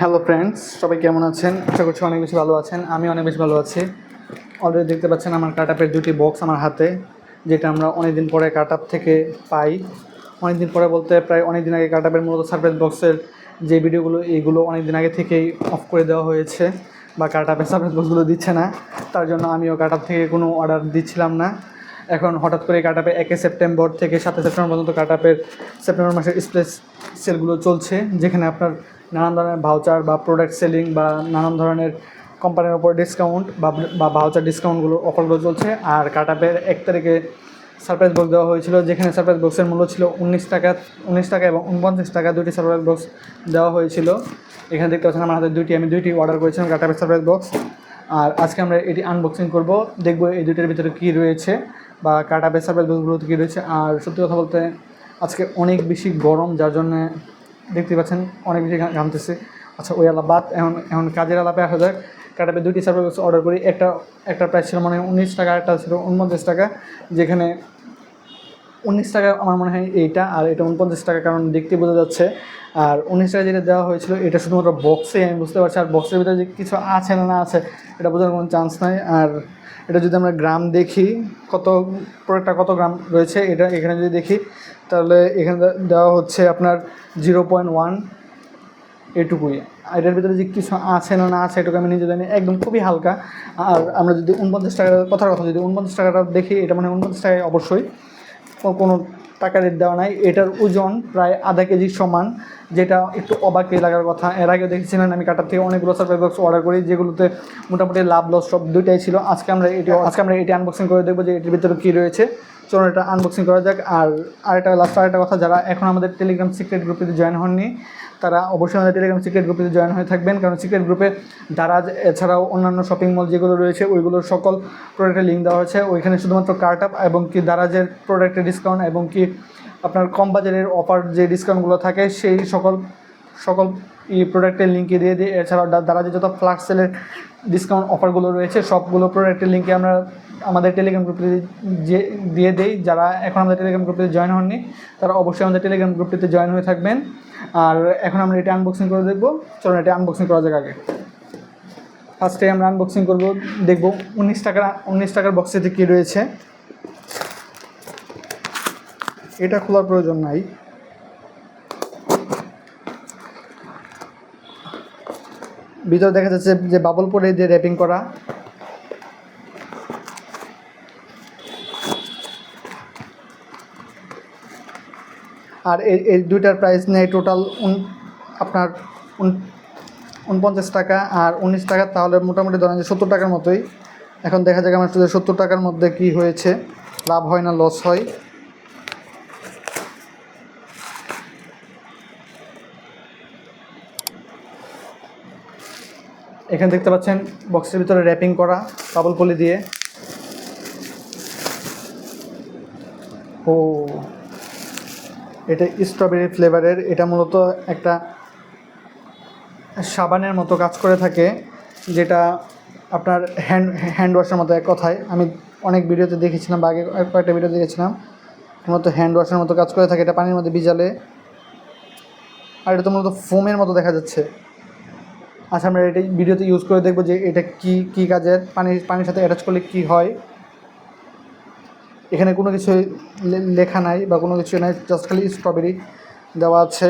Hello friends সবাই কেমন আছেন? আশা করছি অনেক বেশি ভালো আছেন। আমি অনেক বেশি ভালো আছি। অলরেডি দেখতে পাচ্ছেন আমার কাটাপের দুটি বক্স আমার হাতে, যেটা আমরা অনেক দিন পরে কাটাপ থেকে পাই। অনেক দিন পরে বলতে প্রায় অনেক দিন আগে কাটাপের মূলত সারপ্রাইজ বক্সের যে ভিডিওগুলো, এইগুলো অনেক দিন আগে থেকেই অফ করে দেওয়া হয়েছে, বা কাটাপের সারপ্রাইজ বক্সগুলো দিচ্ছে না। তার জন্য আমিও কাটাপ থেকে কোনো অর্ডার দিচ্ছিলাম না। এখন হঠাৎ করে কাটাপে একে সেপ্টেম্বর থেকে সাতে সেপ্টেম্বর পর্যন্ত কাটাপের সেপ্টেম্বর মাসের স্পেস সেলগুলো চলছে, যেখানে আপনার নানান ধরনের ভাউচার বা প্রোডাক্ট সেলিং বা নানান ধরনের কোম্পানির ওপর ডিসকাউন্ট বা ভাউচার ডিসকাউন্টগুলো অফারগুলো চলছে। আর কাটাপের এক তারিখে সারপ্রাইজ বক্স দেওয়া হয়েছিল, যেখানে সারপ্রাইজ বক্সের মূল্য ছিল উনিশ টাকা উনিশ টাকা এবং উনপঞ্চাশ টাকা দুটি সারপ্রাইজ বক্স দেওয়া হয়েছিল। এখানে দেখতে পাচ্ছেন আমার হাতে দুইটি, আমি দুইটি অর্ডার করেছিলাম কাটাপের সারপ্রাইজ বক্স আর আজকে আমরা এটি আনবক্সিং করব, দেখব এই দুইটার ভিতরে কী রয়েছে বা কাটাপের সারপ্রাইজ বক্সগুলোতে কী রয়েছে। আর সত্যি কথা বলতে আজকে অনেক বেশি গরম, যার জন্য দেখতে পাচ্ছেন, অনেক বেশি ঘামতেছে। আচ্ছা ওই আলাপাত এখন এখন কাজের আলাপে আসা যাক। কাটাপে দুইটি সার্ভিস অর্ডার করি। একটা একটা প্রাইস ছিল মানে উনিশ টাকা একটা ছিল উনপঞ্চাশ টাকা, যেখানে উনিশ টাকা আমার মনে হয় এইটা, আর এটা উনপঞ্চাশ টাকা, কারণ দেখতে বোঝা যাচ্ছে। আর উনিশ টাকা যেটা দেওয়া হয়েছিল, এটা শুধুমাত্র বক্সে আমি বুঝতে পারছি। আর বক্সের ভিতরে যে কিছু আছে না না আছে, এটা বোঝার কোনো চান্স নাই। আর এটা যদি আমরা গ্রাম দেখি, কত প্রোডাক্টটা কত গ্রাম রয়েছে, এটা এখানে যদি দেখি, তাহলে এখানে দেওয়া হচ্ছে আপনার জিরো পয়েন্ট ওয়ান এটুকুই। এটার ভিতরে যে কিছু আছে না না আছে, এটুকু আমি নিজে জানি, একদম খুবই হালকা। আর আমরা যদি উনপঞ্চাশ টাকার কথার কথা যদি উনপঞ্চাশ টাকাটা দেখি, এটা মানে উনপঞ্চাশ টাকায় অবশ্যই। কোনো টাকা রেট দেওয়া নাই। এটার ওজন প্রায় আধা কেজি সমান, যেটা একটু অবাকে লাগার কথা। এর আগে দেখেছিলেন আমি কাটার থেকে অনেকগুলো সার্ভে বক্স অর্ডার করি, যেগুলোতে মোটামুটি লাভ লস সব দুইটাই ছিল। আজকে আমরা এটি আজকে আমরা এটি আনবক্সিং করে দেখব যে এটির ভিতরে কী রয়েছে। চলুন এটা আনবক্সিং করা যাক। আর আরেকটা লাস্ট আরেকটা কথা, যারা এখন আমাদের টেলিগ্রাম সিক্রেট গ্রুপে জয়েন হননি তারা অবশ্যই আমাদের টেলিগ্রাম সিক্রেট গ্রুপে জয়েন হয়ে থাকবেন। কারণ সিক্রেট গ্রুপে দারাজ, এছাড়াও অন্যান্য শপিং মল যেগুলো রয়েছে ওইগুলোর সকল প্রোডাক্টের লিঙ্ক দেওয়া হয়েছে। ওইখানে শুধুমাত্র কার্ট আপ এবং কি দারাজের প্রোডাক্টের ডিসকাউন্ট এবং কি আপনার কম বাজারের অফার যে ডিসকাউন্টগুলো থাকে, সেই সকল সকল ই প্রোডাক্টের লিঙ্কে দিয়ে দিই। এছাড়াও দা- যে যত ফ্লাক্স সেলের ডিসকাউন্ট অফারগুলো রয়েছে, সবগুলো প্রোডাক্টের লিঙ্কে আমরা আমাদের টেলিগ্রাম গ্রুপে যে দিয়ে দেই। যারা এখন আমাদের টেলিগ্রাম গ্রুপটিতে জয়েন হননি, তারা অবশ্যই আমাদের টেলিগ্রাম গ্রুপটিতে জয়েন হয়ে থাকবেন। আর এখন আমরা এটা আনবক্সিং করে দেখব। চলুন এটা আনবক্সিং করা যাক আগে। ফার্স্টে আমরা আনবক্সিং করব। দেখব উনিশ টাকা উনিশ টাকার বক্সেতে কী রয়েছে। এটা খোলার প্রয়োজন নাই। ভিতরে দেখা যাচ্ছে যে বাবল পরে দিয়ে র্যাপিং করা। আর এই দুইটার প্রাইস নেয় টোটাল আপনার উন- উনপঞ্চাশ টাকা আর উনিশ টাকা, তাহলে মোটামুটি ধরেন যে সত্তর টাকার মতোই। এখন দেখা যাক আমার সত্তর টাকার মধ্যে কি হয়েছে। লাভ হয় না লস হয়। এখানে দেখতে পাচ্ছেন বক্সের ভিতরে র্যাপিং করা কাবল পলি দিয়ে। ও, এটা স্ট্রবেরি ফ্লেভারের এটা মূলত একটা সাবানের মতো কাজ করে থাকে, যেটা আপনার হ্যান্ড হ্যান্ড ওয়াশের মতো এক কথায়। আমি অনেক ভিডিওতে দেখেছিলাম বা আগে কয়েকটা ভিডিও দেখেছিলাম, মূলত হ্যান্ড ওয়াশের মতো কাজ করে থাকে, এটা পানির মধ্যে ভিজালে। আর এটা তো মূলত ফোমের মতো দেখা যাচ্ছে। আচ্ছা আমরা এটা ভিডিওতে ইউজ করে দেখব যে এটা কি কি কাজের পানি, পানির সাথে অ্যাটাচ করলে কি হয়। এখানে কোনো কিছু লেখা নাই বা কোনো কিছু নাই জাস্ট খালি স্ট্রবেরি দেওয়া আছে।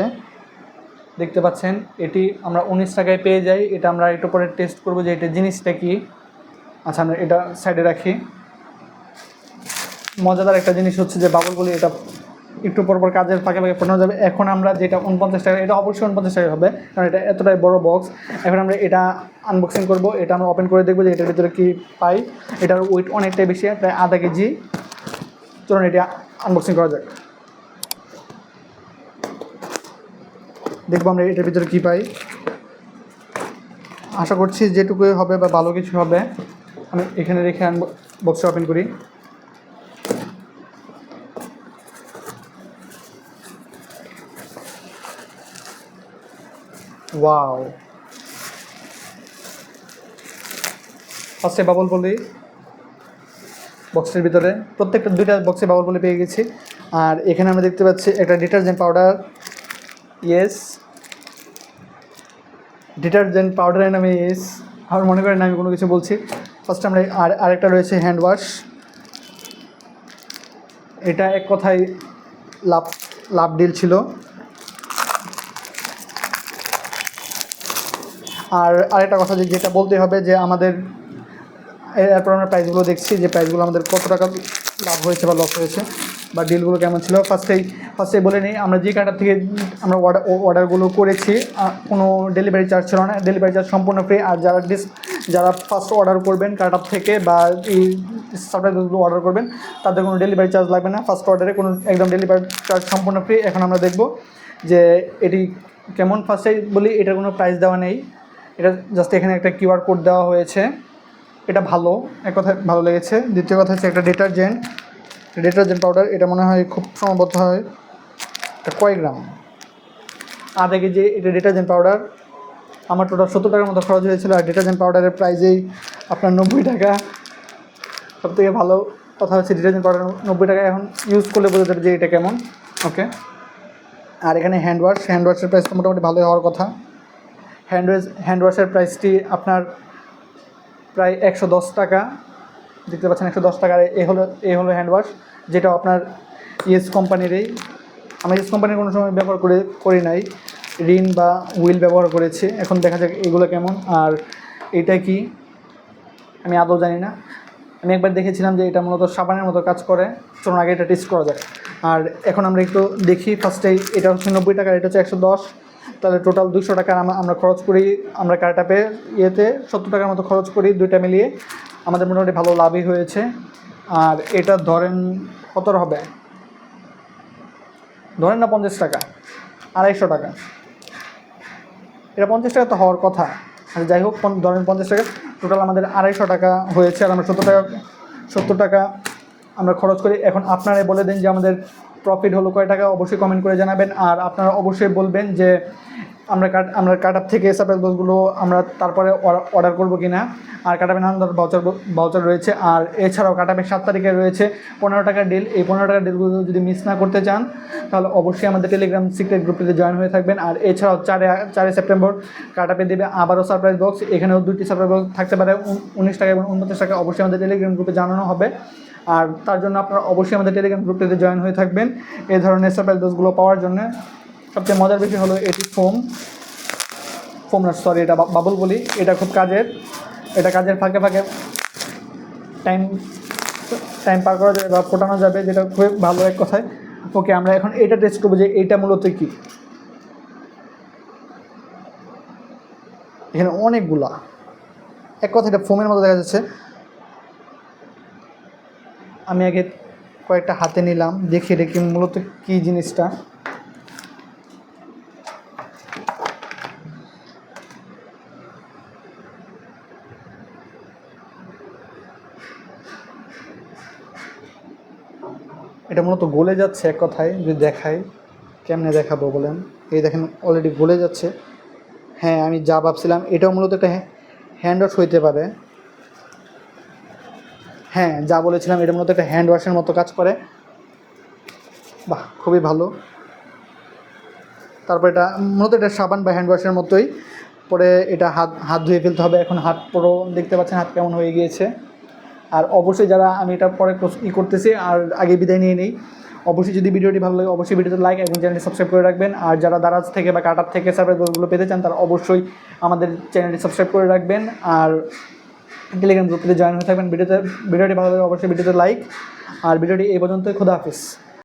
দেখতে পাচ্ছেন, এটি আমরা উনিশ টাকায় পেয়ে যাই। এটা আমরা একটু পরে টেস্ট করব যে এটা জিনিসটা কি। আচ্ছা আমরা এটা সাইডে রাখি। মজাদার একটা জিনিস হচ্ছে যে বাবলগুলি এটা একটু পর কাজের ফাঁকে ফাঁকে ফোটানো যাবে। এখন আমরা যেটা উনপঞ্চাশ টাকা, এটা অবশ্যই উনপঞ্চাশ টাকা হবে, কারণ এটা এতটাই বড় বক্স এখন আমরা এটা আনবক্সিং করব, এটা আমরা ওপেন করে দেখব যে এটার ভিতরে কী পাই। এটার ওয়েট অনেকটাই বেশি, প্রায় আধা কেজি। চলুন এটা আনবক্সিং করা যাক। দেখব আমরা এটার ভিতরে কী পাই। আশা করছি যেটুকুই হবে বা ভালো কিছু হবে, আমি এখানে রেখে আনব বক্সটা ওপেন করি। ওয়াও ফার্স্টে বাবল বলি। বক্সের ভিতরে প্রত্যেকটা দুইটা বক্সে বাবল বলে পেয়ে গেছি। আর এখানে আমরা দেখতে পাচ্ছি একটা ডিটারজেন্ট পাউডার ইয়েস ডিটারজেন্ট পাউডারের নামে ইস আমার মনে করেন আমি কোনো কিছু বলছি। ফার্স্ট আমরা আর আরেকটা রয়েছে হ্যান্ড ওয়াশ এটা এক কথায় লাভ লাভ ডিল ছিল। আর আরেকটা কথা যে যেটা বলতে হবে যে আমাদের এরপর আমরা প্রাইসগুলো দেখছি যে প্রাইসগুলো আমাদের কত টাকা লাভ হয়েছে বা লস হয়েছে বা ডিলগুলো কেমন ছিল। ফার্স্টেই ফার্স্টেই বলে নিই, আমরা যে কার্টার থেকে আমরা অর্ডার অর্ডারগুলো করেছি কোনো ডেলিভারি চার্জ ছিল না। ডেলিভারি চার্জ সম্পূর্ণ ফ্রি আর যারা ডিস যারা ফার্স্ট অর্ডার করবেন কার্টার থেকে বা এই সাপ্লাইগুলো অর্ডার করবেন, তাদের কোনো ডেলিভারি চার্জ লাগবে না। ফার্স্ট অর্ডারে কোনো একদম ডেলিভারি চার্জ সম্পূর্ণ ফ্রি এখন আমরা দেখব যে এটি কেমন। ফার্স্টেই বলি, এটার কোনো প্রাইস দেওয়া নেই। এটা জাস্ট এখানে একটা কিউআর কোড দেওয়া হয়েছে। এটা ভালো, এক কথায় ভালো লেগেছে। দ্বিতীয় কথা হচ্ছে একটা ডিটারজেন্ট ডিটারজেন্ট পাউডার এটা মনে হয় খুব সম্ভবত হয়। এটা কয় গ্রাম? আধা কেজি এটা ডিটারজেন্ট পাউডার আমার টোটাল সত্তর টাকার মতো খরচ হয়েছিল। আর ডিটারজেন্ট পাউডারের প্রাইজেই আপনার নব্বই টাকা। সব থেকে ভালো কথা হচ্ছে ডিটারজেন্ট পাউডার নব্বই টাকা এখন ইউজ করলে বোঝা যাবে যে এটা কেমন। ওকে আর এখানে হ্যান্ড ওয়াশ হ্যান্ড ওয়াশের প্রাইস মোটামুটি ভালোই হওয়ার কথা। হ্যান্ড হ্যান্ড ওয়াশের প্রাইসটি আপনার প্রায় একশো দশ টাকা। দেখতে পাচ্ছেন একশো দশ টাকার এ হলো এ হলো হ্যান্ড ওয়াশ যেটা আপনার ইয়েস কোম্পানিরই। আমি ইয়েস কোম্পানির কোনো সময় ব্যবহার করে, করি নাই। রিন বা হুইল ব্যবহার করেছি। এখন দেখা যাক এগুলো কেমন। আর এটা কি? আমি আদৌ জানি না। আমি একবার দেখেছিলাম যে এটা মূলত সাবানের মতো কাজ করে। চলুন আগে এটা টেস্ট করা যাক। আর এখন আমরা একটু দেখি ফার্স্টেই এটা হচ্ছে নব্বই টাকা এটা হচ্ছে একশো দশ। তাহলে টোটাল দুশো টাকা আমরা খরচ করি, আমরা কারটাপে ইয়েতে সত্তর টাকার মতো খরচ করি দুইটা মিলিয়ে। আমাদের মোটামুটি ভালো লাভই হয়েছে। আর এটা ধরেন কত হবে? ধরেন না পঞ্চাশ টাকা, আড়াইশো টাকা। এটা পঞ্চাশ টাকা তো হওয়ার কথা। আর যাই হোক ধরেন পঞ্চাশ টাকা টোটাল আমাদের আড়াইশো টাকা হয়েছে আর আমরা সত্তর টাকা সত্তর টাকা আমরা খরচ করি। এখন আপনারাই বলে দিন যে আমাদের প্রফিট হলো কয় টাকা, অবশ্যই কমেন্ট করে জানাবেন। আর আপনারা অবশ্যই বলবেন যে আমরা কাট আমরা কাটার থেকে সাপ্লাই বসগুলো আমরা তারপরে অর্ডার করব কি না আর কাটাবে নানান ধরনের বাউচার বাউচার রয়েছে। আর এছাড়াও কাটাবে সাত তারিখে রয়েছে পনেরো টাকার ডিল এই পনেরো টাকার ডিলগুলো যদি মিস না করতে চান, তাহলে অবশ্যই আমাদের টেলিগ্রাম সিক্রেট গ্রুপটিতে জয়েন হয়ে থাকবেন। আর এছাড়াও চারে চারে সেপ্টেম্বর কাটাপে দেবে আবারও সারপ্রাইজ বক্স এখানেও দুটি সারপ্রাইজ বক্স থাকতে পারে উনিশ টাকা এবং উনপঞ্চাশ টাকা। অবশ্যই আমাদের টেলিগ্রাম গ্রুপে জানানো হবে। আর তার জন্য আপনারা অবশ্যই আমাদের টেলিগ্রাম গ্রুপটিতে জয়েন হয়ে থাকবেন। এই ধরনের সারপ্রাইজ বক্সগুলো পাওয়ার জন্য সবচেয়ে মজার বিষয় হলো এটি ফোম ফোম না সরি এটা বাবুল বলি। এটা খুব কাজের। এটা কাজের ফাঁকে ফাঁকে টাইম টাইম পার করা যাবে বা ফোটানো যাবে, যেটা খুবই ভালো এক কথায়। ওকে, আমরা এখন এটা টেস্ট করব যে এইটা মূলত কি। এখানে অনেকগুলা। এক কথা এটা ফোমের মতো দেখা যাচ্ছে। আমি আগে কয়েকটা হাতে নিলাম দেখি এটা মূলত কী জিনিসটা। এটা মূলত গলে যাচ্ছে এক কথায়, যদি দেখাই, কেমনে দেখাবো বলেন? এই দেখেন অলরেডি গলে যাচ্ছে। হ্যাঁ আমি যা ভাবছিলাম, এটাও মূলত একটা হ্যান্ড ওয়াশ হইতে পারে। হ্যাঁ যা বলেছিলাম, এটা মূলত একটা হ্যান্ড ওয়াশের মতো কাজ করে। বাহ, খুবই ভালো। তারপর এটা, মূলত এটা সাবান বা হ্যান্ড ওয়াশের মতোই। পরে এটা হাত হাত ধুয়ে ফেলতে হবে। এখন হাত পুরো দেখতে পাচ্ছেন, হাত কেমন হয়ে গিয়েছে। আর অবশ্যই যারা আমি এটা পরে ই করতেছি, আর আগে বিদায় নিয়ে নিই, অবশ্যই যদি ভিডিওটি ভালো লাগে, অবশ্যই ভিডিওতে লাইক এবং চ্যানেলটি সাবস্ক্রাইব করে রাখবেন। আর যারা দারাজ থেকে বা কাটার থেকে সার্ভিসগুলো পেতে চান, তারা অবশ্যই আমাদের চ্যানেলটি সাবস্ক্রাইব করে রাখবেন। আর টেলিগ্রাম গ্রুপটিতে জয়েন হয়ে থাকবেন। ভিডিওতে ভিডিওটি ভালো লাগে অবশ্যই ভিডিওতে লাইক আর ভিডিওটি এই পর্যন্তই। খোদা হাফিজ।